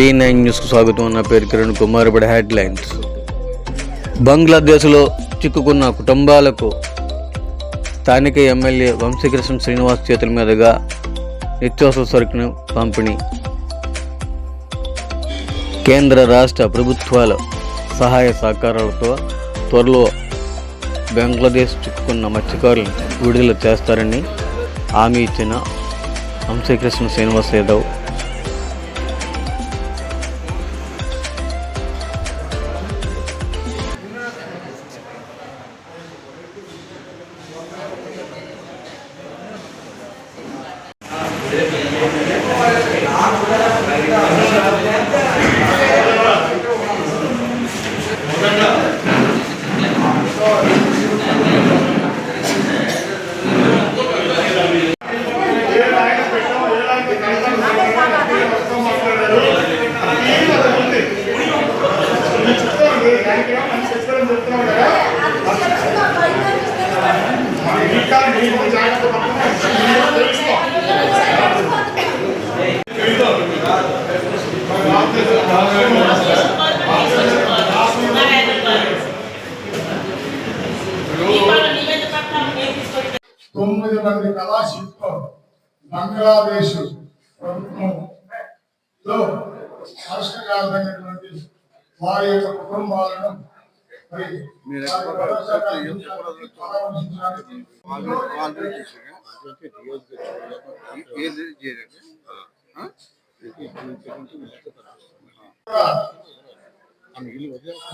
V nine న్యూస్కు స్వాగతం నా పేరు కిరణ్ కుమార్ ఇప్పుడు హెడ్లైన్స్. బంగ్లాదేశ్లో చిక్కుకున్న కుటుంబాలకు స్థానిక ఎమ్మెల్యే వంశీకృష్ణ శ్రీనివాస్ చేతుల మీదుగా నిత్యావసర సరుకును పంపిణీ. కేంద్ర రాష్ట్ర ప్రభుత్వాల సహాయ సహకారాలతో త్వరలో బంగ్లాదేశ్ చిక్కుకున్న మత్స్యకారులను విడుదల చేస్తారని హామీ ఇచ్చిన వంశీకృష్ణ శ్రీనివాస్ యాదవ్ తొమ్మిది మంది కళాశిల్పం బంగ్లాదేశ్ ప్రభుత్వంలో రాష్ట్రకాలైనటువంటి వారి యొక్క కుటుంబాలను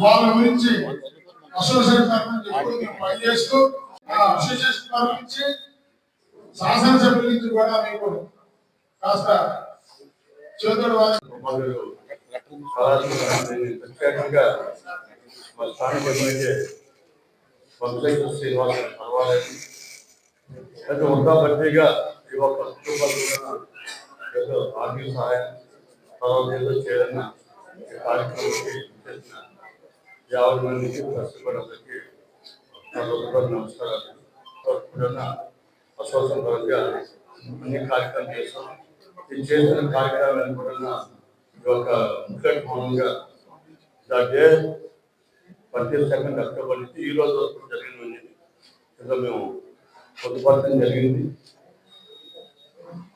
వాళ్ళ గురించి అసోసియేషన్ పనిచేస్తూ అసోసియేషన్ శాసనసభ్యుల నుంచి కూడా మీకు కాస్త చేతుడు వారి ప్రత్యేకంగా మా స్థానిక ఎమ్మెల్యే వంశేశ్వర శ్రీనివాస పర్వాలేదు అయితే ఉందా బట్టిగా ఈ ఒక్క కుటుంబాలు ఏదో ఆర్థిక సహాయం తర్వాత ఏదో చేయాలన్న ఈ కార్యక్రమానికి చేసిన యాభై మందికి కష్టపడడానికి నా హృదయపూర్వక నమస్కారాలు ఇప్పుడున్న అసోసియేషన్ పరంగా అన్ని కార్యక్రమాలు చేస్తాం చేసిన కార్యక్రమాలను కూడా ఒక యొక్క ముఖ్య మౌనంగా డే ప్రతి సెకండ్ అక్టోబర్ నుంచి ఈ రోజు వరకు జరిగింది ఇంకా మేము పొందుపరచడం జరిగింది.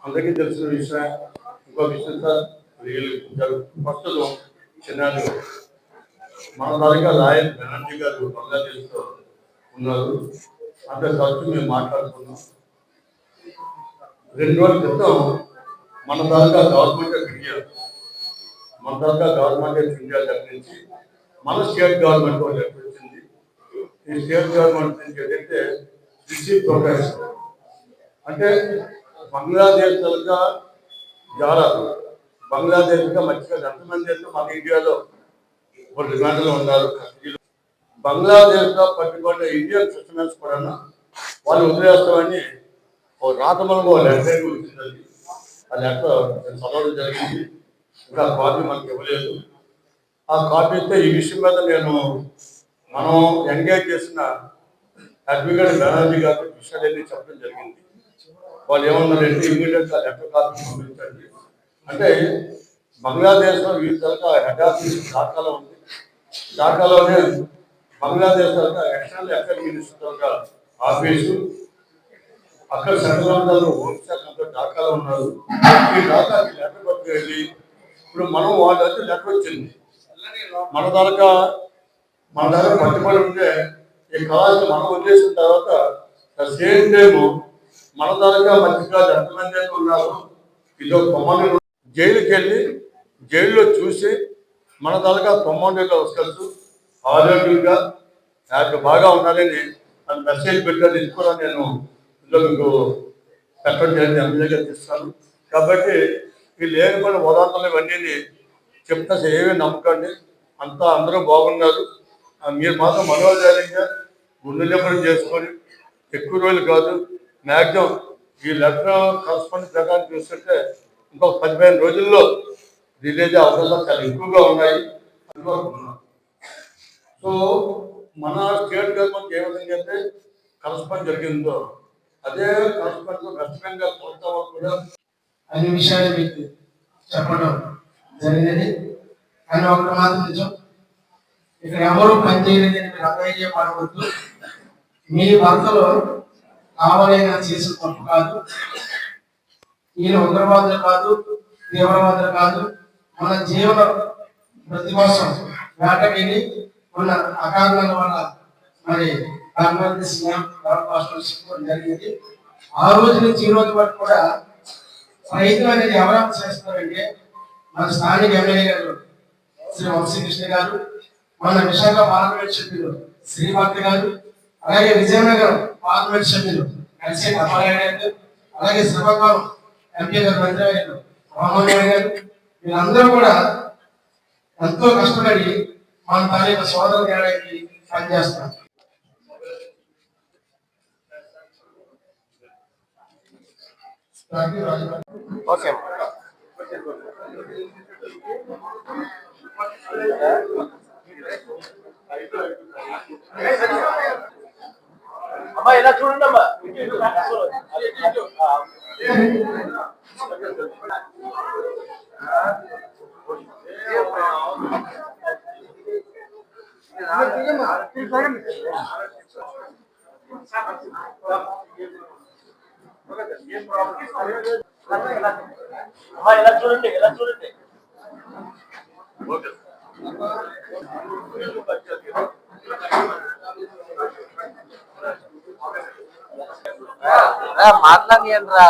అందరికీ తెలిసిన విషయం ఇంకో విషయం సార్ వీళ్ళు ప్రస్తుతం చిన్నాడు మన దానిగా లాయర్ బెనర్జీ గారు బంగ్లాదేశ్లో ఉన్నారు. అంత ఖర్చు మేము మాట్లాడుకున్నాం. రెండు రోజుల క్రితం మన దాకా గవర్నమెంట్ ఆఫ్ ఇండియా మన దాకా గవర్నమెంట్ ఆఫ్ ఇండియా నుంచి మన స్టేట్ గవర్నమెంట్ వాళ్ళు ఎక్కడ ఈ స్టేట్ గవర్నమెంట్ నుంచి ఏంటంటే రిసీవ్ ప్రొటెక్షన్ అంటే బంగ్లాదేశ్ తలక జారాలు బంగ్లాదేశ్గా మంచిగా ఎంతమంది అయితే మన ఇండియాలో ఇప్పుడు ఉన్నారు బంగ్లాదేశ్లో బంగ్లాదేశ్లో పట్టుబడ్డ ఇండియన్ సిటిజన్స్ కూడా వాళ్ళు వదిలేస్తామని ఓ రాతమలకు లెటర్ వచ్చిందండి ఆ లెటర్ చదవడం జరిగింది. ఇంకా కాపీ మనకి ఇవ్వలేదు. ఆ కాపీ ఇస్తే ఈ విషయం మీద నేను మనం ఎంగేజ్ చేసిన అడ్వకేట్ బెనర్జీ గారు విషయాలన్నీ చెప్పడం జరిగింది. వాళ్ళు ఏమన్నారంటే ఇమీడియట్గా లెటర్ కాపీ పంపించండి. అంటే బంగ్లాదేశ్లో వీళ్ళ హెడ్ ఆఫీస్ ఢాకాలో ఉంది. ఢాకాలోనే Bangladesh external affair minister office అక్కడ సెంట్రల్ హోమ్ శాఖ అంతా ఢాకాలో ఉన్నారు ఈ ఢాకాకి లెటర్ పట్టుకెళ్ళి ఇప్పుడు మనం వాళ్ళ లెటర్ వచ్చింది. మన దాకా మన దగ్గర పట్టుబడి ఉంటే ఈ కళాశాల మనం వదిలేసిన తర్వాత సేమ్ టైం మన దాకా మంచిగా ఎంతమంది అయితే ఉన్నారు. ఇది ఒక తొమ్మిది జైలుకి వెళ్ళి జైల్లో చూసి మన దాకా తొమ్మిది వస్తారు ఆరోగ్యంగా బాగా ఉండాలని అది మెసేజ్ పెట్టాలి ఇది కూడా నేను ఇందులో మీకు పెట్టడం జరిగింది ఎమ్మెల్యేగా తీస్తాను కాబట్టి ఈ లేనిపోయిన ఉదాహరణలు ఇవన్నీ చెప్తా ఏమీ నమ్మకండి. అంతా అందరూ బాగున్నారు. మీరు మాత్రం మనోధైర్యంగా గుండె నింపడం చేసుకొని ఎక్కువ రోజులు కాదు మ్యాక్సిమం ఈ లెటర్ కరస్పాండ్ ప్రకారం చూస్తుంటే ఇంకొక పదిహేను రోజుల్లో రిలీజ్ అవకాశాలు చాలా ఎక్కువగా ఉన్నాయి. సో మన స్టేట్ గవర్నమెంట్ ఏ విధంగా అయితే కరస్పాండ్ జరిగిందో అదే కరస్పాండ్ వెస్ట్ బెంగాల్ కూడా అనే విషయాలు మీకు చెప్పడం జరిగినది కానీ ఒకటి మాత్రం నిజం. ఇక్కడ ఎవరు పని మీరు మీరు అపేయపడవద్దు మీ భర్తలు కావాలైనా చేసిన తప్పు కాదు. ఈయన ఉగ్రవాదులు కాదు తీవ్రవాదులు కాదు. మన జీవన ప్రతి కోసం వేటకెళ్ళి ఉన్న అకారణాల వల్ల మరి కాంగ్రెస్ సీఎం జరిగింది. ఆ రోజు నుంచి ఈ రోజు వరకు కూడా ప్రయత్నం అనేది ఎవరు చేస్తున్నారంటే మన స్థానిక ఎమ్మెల్యే గారు శ్రీ వంశీకృష్ణ గారు మన విశాఖ పార్లమెంట్ సభ్యులు శ్రీభక్తి గారు అలాగే విజయనగరం పార్లమెంట్ సభ్యులు కలిసి అప్పారాయణ అలాగే శ్రీకాకుళం ఎంపీ గారు మంత్రి రామోహన్ గారు వీళ్ళందరూ కూడా ఎంతో కష్టపడి మన తాలూకా సోదరు తేడానికి పనిచేస్తారు థ్యాంక్ యూ రాజు ఓకే అమ్మా ఇలా చూడండి అమ్మా ఇలా చూడండి ఇలా చూడండి ఓకే మాట్లాడియండి రా.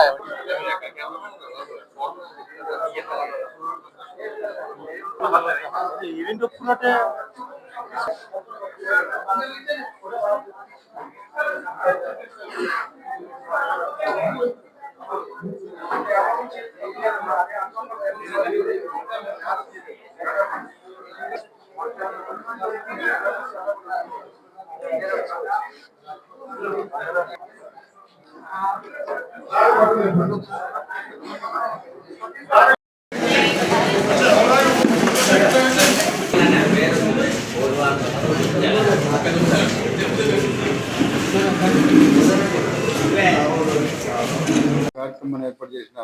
కార్యక్రమాన్ని ఏర్పాటు చేసిన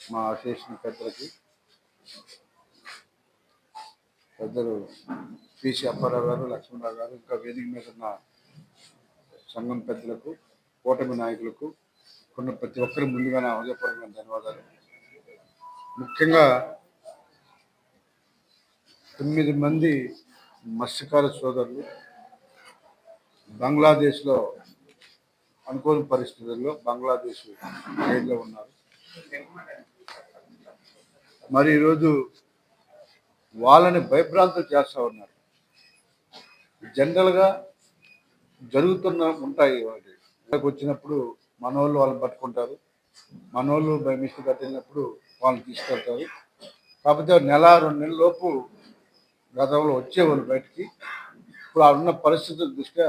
మా అసోసియేషన్ పెద్దలకి పెద్దలు పిసి అప్పారావు గారు లక్ష్మణరావు గారు ఇంకా వేదిక మీద ఉన్న సంఘం పెద్దలకు కూటమి నాయకులకు కొన్ని ప్రతి ఒక్కరి ముందుగా నా హృదయపూర్వకమైన ధన్యవాదాలు. ముఖ్యంగా తొమ్మిది మంది మత్స్యకార సోదరులు బంగ్లాదేశ్లో అనుకోని పరిస్థితుల్లో బంగ్లాదేశ్ జైల్లో ఉన్నారు. మరి ఈరోజు వాళ్ళని భయభ్రాంతులు చేస్తూ ఉన్నారు. జనరల్గా జరుగుతున్న ఉంటాయి వాటి. ఇక్కడికి వచ్చినప్పుడు మనోళ్ళు వాళ్ళని పట్టుకుంటారు. మనోళ్ళు బై మిస్టేక్ కట్టినప్పుడు వాళ్ళని తీసుకెళ్తారు. కాకపోతే నెల రెండు నెలల లోపు గతంలో వచ్చేవాళ్ళు బయటికి. ఇప్పుడు ఆ ఉన్న పరిస్థితుల దృష్ట్యా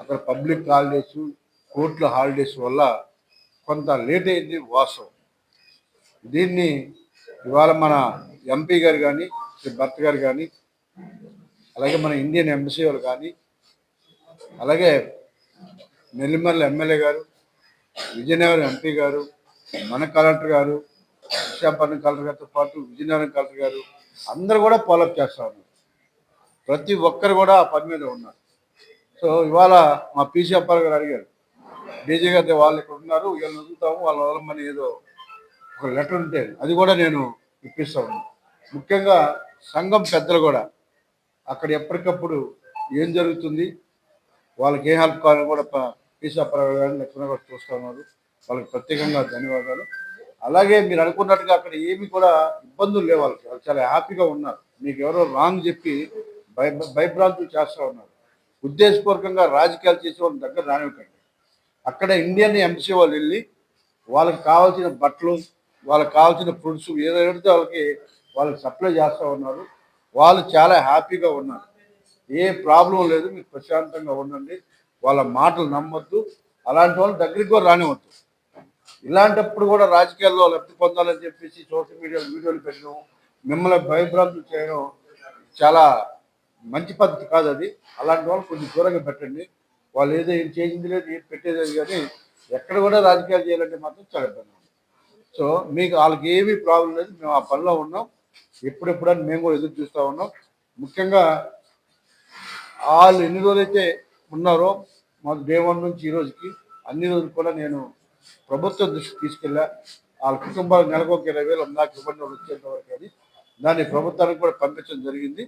అక్కడ పబ్లిక్ హాలిడేస్ కోర్టుల హాలిడేస్ వల్ల కొంత లేట్ అయింది వాస్తవం. దీన్ని ఇవాళ మన ఎంపీ గారు కానీ శ్రీ భర్త గారు కానీ అలాగే మన ఇండియన్ ఎంబసీ వాళ్ళు కానీ అలాగే నెల్లిమర్ల ఎమ్మెల్యే గారు విజయనగరం ఎంపీ గారు మన కలెక్టర్ గారు విశాఖపట్నం కలెక్టర్ గారితో పాటు విజయనగరం కలెక్టర్ గారు అందరూ కూడా ఫాలోఅప్ చేస్తా ఉన్నారు. ప్రతి ఒక్కరు కూడా ఆ పని మీద ఉన్నారు. సో ఇవాళ మా పీసీ అప్పారు గారు అడిగారు. డీజీ గారి వాళ్ళు ఇక్కడ ఉన్నారు వీళ్ళని వదులుతాము వాళ్ళ వదలమని ఏదో ఒక లెటర్ ఉంటే అది కూడా నేను ఇప్పిస్తా ఉన్నాను ముఖ్యంగా సంఘం పెద్దలు కూడా అక్కడ ఎప్పటికప్పుడు ఏం జరుగుతుంది వాళ్ళకి ఏ హెల్ప్ కావాలని కూడా పీసీ అప్పారు గారు లక్ష్మణ గారు చూస్తూ ఉన్నారు. వాళ్ళకి ప్రత్యేకంగా ధన్యవాదాలు. అలాగే మీరు అనుకున్నట్టుగా అక్కడ ఏమి కూడా ఇబ్బందులు లేవు వాళ్ళకి. వాళ్ళు చాలా హ్యాపీగా ఉన్నారు. మీకు ఎవరో రాంగ్ చెప్పి భయ భయభ్రాంతులు చేస్తూ ఉన్నారు. ఉద్దేశపూర్వకంగా రాజకీయాలు చేసే వాళ్ళ దగ్గర రానివ్వకండి. అక్కడ ఇండియన్ ఎంసీ వాళ్ళు వెళ్ళి వాళ్ళకి కావాల్సిన బట్టలు వాళ్ళకి కావాల్సిన ఫుడ్స్ ఏదైతే వాళ్ళకి వాళ్ళకి సప్లై చేస్తూ ఉన్నారు వాళ్ళు చాలా హ్యాపీగా ఉన్నారు. ఏ ప్రాబ్లం లేదు మీకు ప్రశాంతంగా ఉండండి. వాళ్ళ మాటలు నమ్మొద్దు. అలాంటి వాళ్ళ దగ్గరికి కూడా రానివద్దు ఇలాంటప్పుడు కూడా రాజకీయాల్లో లబ్ధి పొందాలని చెప్పేసి సోషల్ మీడియాలో వీడియోలు పెట్టడం మిమ్మల్ని భయభ్రాంతులు చేయడం చాలా మంచి పద్ధతి కాదు అది. అలాంటి వాళ్ళు కొంచెం దూరంగా పెట్టండి. వాళ్ళు ఏదో ఏం చేసింది లేదు ఏం పెట్టేది లేదు కానీ ఎక్కడ కూడా రాజకీయాలు చేయాలంటే మాత్రం చాలా ఇబ్బంది సో మీకు వాళ్ళకి ఏమీ ప్రాబ్లం లేదు. మేము ఆ పనిలో ఉన్నాం. ఎప్పుడెప్పుడని మేము కూడా ఎదురు చూస్తూ ఉన్నాం. ముఖ్యంగా వాళ్ళు ఎన్ని రోజులైతే ఉన్నారో మాకు డే నుంచి ఈ రోజుకి అన్ని రోజులు కూడా నేను ప్రభుత్వం దృష్టికి తీసుకెళ్ళా. వాళ్ళ కుటుంబాలు నెలకు ఒక ఇరవై వేలు నాకు వాళ్ళు వచ్చేంత వరకు అది దాన్ని ప్రభుత్వానికి కూడా పంపించడం జరిగింది.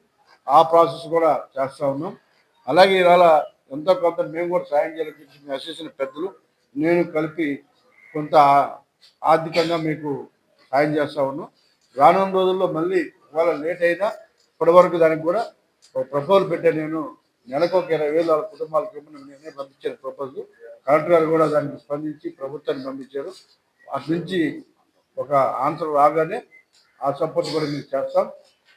ఆ ప్రాసెస్ కూడా చేస్తూ ఉన్నాం. అలాగే ఇవాళ ఎంతో కొంత మేము కూడా సాయం చేయాలని మీ అసోసియేషన్ పెద్దలు. నేను కలిపి కొంత ఆర్థికంగా మీకు సాయం చేస్తా ఉన్నాం. రానున్న రోజుల్లో మళ్ళీ ఇవాళ లేట్ అయినా ఇప్పటివరకు దానికి కూడా ఒక ప్రపోజల్ పెట్టే నేను నెలకు ఒక ఇరవై వేలు వాళ్ళ కుటుంబాలకు ఇవ్వమని నేనే పంపించాను ప్రపోజల్. కలెక్టర్ గారు కూడా దానికి స్పందించి ప్రభుత్వాన్ని పంపించారు. అటు నుంచి ఒక ఆన్సర్ రాగానే ఆ సపోర్ట్ కూడా మీకు చేస్తాం.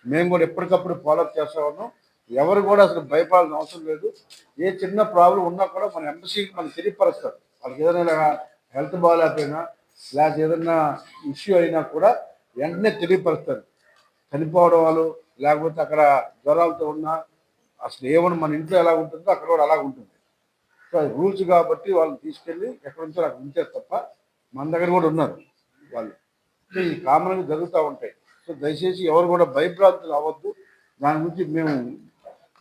మేము కూడా ఎప్పటికప్పుడు ఫాలోఅప్ చేస్తూ ఉన్నాం. ఎవరు కూడా అసలు భయపడాల్సిన అవసరం లేదు. ఏ చిన్న ప్రాబ్లం ఉన్నా కూడా మన ఎంబసీకి మనం తెలియపరుస్తారు. వాళ్ళకి ఏదైనా హెల్త్ బాగాలేకపోయినా లేకపోతే ఏదైనా ఇష్యూ అయినా కూడా వెంటనే తెలియపరుస్తారు. చనిపోవడం వాళ్ళు లేకపోతే అక్కడ జ్వరాలతో ఉన్నా అసలు ఏమన్నా మన ఇంట్లో ఎలా ఉంటుందో అక్కడ కూడా అలాగ ఉంటుంది. సో అది రూల్స్ కాబట్టి వాళ్ళని తీసుకెళ్ళి ఎక్కడ నుంచో అక్కడ ఉంచారు తప్ప మన దగ్గర కూడా ఉన్నారు వాళ్ళు. ఈ కామన్గా జరుగుతూ ఉంటాయి. సో దయచేసి ఎవరు కూడా భయభ్రాంతులు అవ్వద్దు. దాని గురించి మేము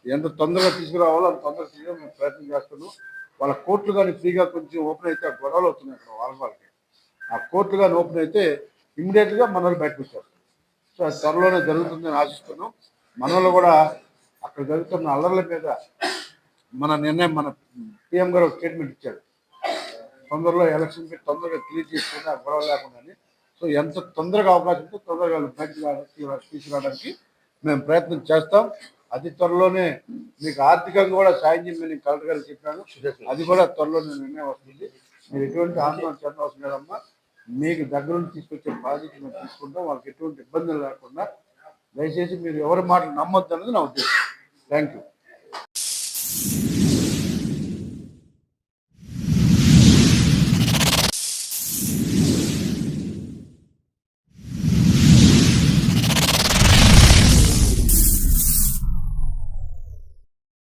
ఎంత తొందరగా తీసుకురావాలో అంత తొందరగా తీసుకురా మేము ప్రయత్నం చేస్తున్నాం. వాళ్ళ కోర్టులు కానీ ఫ్రీగా కొంచెం ఓపెన్ అయితే ఆ గొడవలు అవుతున్నాయి అక్కడ వాళ్ళ వాళ్ళకి. ఆ కోర్టులు కానీ ఓపెన్ అయితే ఇమ్మీడియట్గా మనల్ని బయటకు వచ్చారు సో అది త్వరలోనే జరుగుతుందని ఆశిస్తున్నాం. మన వాళ్ళు కూడా అక్కడ జరుగుతున్న అల్లర్ల మీద మన నిర్ణయం మన పిఎం గారు ఒక స్టేట్మెంట్ ఇచ్చారు. తొందరలో ఎలక్షన్ పెట్టి తొందరగా క్లియర్ చేసుకుని ఆ గొడవ లేకుండా సో ఎంత తొందరగా అవకాశం ఉంటే తొందరగా రా- తీసుకురావడానికి మేము ప్రయత్నం చేస్తాం. అతి త్వరలోనే మీకు ఆర్థికంగా కూడా సాయం చేయమని నేను కలెక్టర్ గారికి చెప్పాను అది కూడా త్వరలోనే నిర్ణయం వస్తుంది. మీరు ఎటువంటి ఆందోళన చెందవలసిన లేదమ్మా మీకు దగ్గర నుంచి తీసుకొచ్చే బాధ్యత మేము తీసుకుంటాం. వాళ్ళకి ఎటువంటి ఇబ్బందులు లేకుండా దయచేసి మీరు ఎవరి మాటలు నమ్మొద్దు అన్నది నా ఉద్దేశం. Thank you